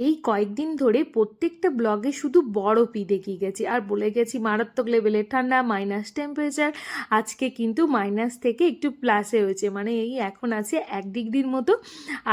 এই কয়েকদিন ধরে প্রত্যেকটা ব্লগে শুধু বরফই দেখিয়ে গেছি। আর বলে গেছি, মারাত্মক লেভেলের ঠান্ডা মাইনাস টেম্পারেচার আজকে কিন্তু মাইনাস থেকে একটু প্লাসে হয়েছে। মানে এই এখন আছে এক ডিগ্রির মতো।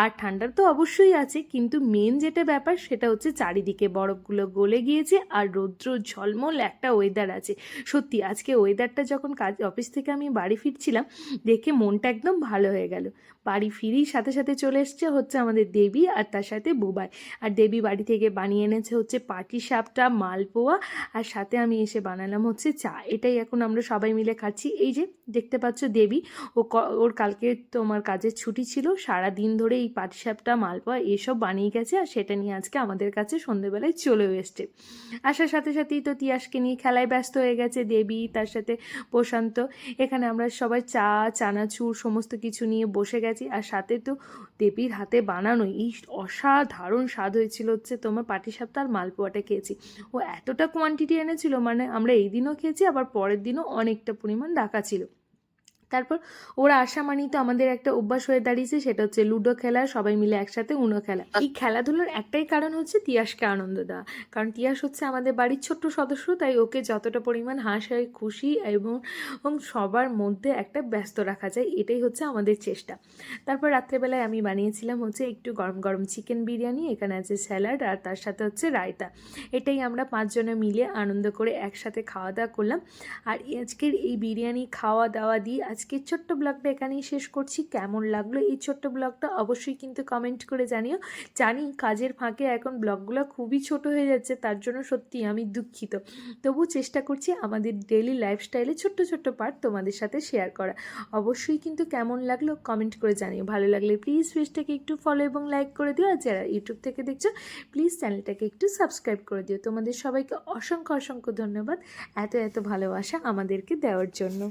আর ঠান্ডার তো অবশ্যই আছে, কিন্তু মেন যেটা ব্যাপার সেটা হচ্ছে চারিদিকে বরফগুলো গলে গিয়েছে আর রৌদ্র ঝলমল একটা ওয়েদার আছে। সত্যি, আজকে ওয়েদারটা যখন কাজ অফিস থেকে আমি বাড়ি ফিরছিলাম, দেখে মনটা একদম ভালো হয়ে গেল। বাড়ি ফিরেই সাথে সাথে চলে এসছে হচ্ছে আমাদের দেবী আর তার সাথে বুবাই। আর দেবী বাড়ি থেকে বানিয়ে এনেছে হচ্ছে পাটি সাপটা, মালপোয়া আর সাথে আমি এসে বানালাম হচ্ছে চা। এটাই এখন আমরা সবাই মিলে খাচ্ছি। এই যে দেখতে পাচ্ছ দেবী, ও ওর কালকে তোমার কাজের ছুটি ছিল। সারা দিন ধরে এই পাটি সাপটা, মালপোয়া এসব বানিয়ে গেছে আর সেটা নিয়ে আজকে আমাদের কাছে সন্ধেবেলায় চলেও এসছে। আসার সাথে সাথেই তো তিয়াসকে নিয়ে খেলায় ব্যস্ত হয়ে গেছে দেবী, তার সাথে প্রশান্ত। এখানে আমরা সবাই চা, চানাচুর সমস্ত কিছু নিয়ে বসে গেছি। আর সাথে তো দেবীর হাতে বানানো এই অসাধারণ স্বাদ হয়েছিল হচ্ছে তোমার পাটিসাপটা আর মালপোয়াটা খেয়েছি। ও এতটা কোয়ান্টিটি এনেছিল মানে আমরা এই দিনও খেয়েছি, আবার পরের দিনও অনেকটা পরিমাণ ডাকা ছিল। তারপর ওরা আসা মানেই তো আমাদের একটা অভ্যাস হয়ে দাঁড়িয়েছে, সেটা হচ্ছে লুডো খেলা, সবাই মিলে একসাথে উনো খেলা। এই খেলাধুলোর একটাই কারণ হচ্ছে তিয়াসকে আনন্দ দেওয়া। কারণ তিয়াস হচ্ছে আমাদের বাড়ির ছোট্ট সদস্য, তাই ওকে যতটা পরিমাণ হাসায় খুশি এবং সবার মধ্যে একটা ব্যস্ত রাখা যায়, এটাই হচ্ছে আমাদের চেষ্টা। তারপর রাত্রেবেলায় আমি বানিয়েছিলাম হচ্ছে একটু গরম গরম চিকেন বিরিয়ানি, এখানে আছে স্যালাড আর তার সাথে হচ্ছে রায়তা। এটাই আমরা পাঁচজনে মিলে আনন্দ করে একসাথে খাওয়া দাওয়া করলাম। আর আজকের এই বিরিয়ানি খাওয়া দাওয়া দিয়ে আজকের ছোট্ট ব্লগটা এখানেই শেষ করছি। কেমন লাগল এই ছোট্ট ব্লগটা অবশ্যই কিন্তু কমেন্ট করে জানিও। জানি কাজের ফাঁকে এখন ব্লগগুলো খুবই ছোট হয়ে যাচ্ছে, তার জন্য সত্যি আমি দুঃখিত। তবু চেষ্টা করছি আমাদের ডেলি লাইফস্টাইলে ছোট্ট ছোট্ট পার্ট তোমাদের সাথে শেয়ার করা। অবশ্যই কিন্তু কেমন লাগল কমেন্ট করে জানিও। ভালো লাগলে প্লিজ পেজটাকে একটু ফলো এবং লাইক করে দিও। আর যারা ইউটিউব থেকে দেখছ প্লিজ চ্যানেলটাকে একটু সাবস্ক্রাইব করে দিও। তোমাদের সবাইকে অসংখ্য অসংখ্য ধন্যবাদ। এত এত ভালোবাসা আমাদেরকে দেওয়ার জন্য।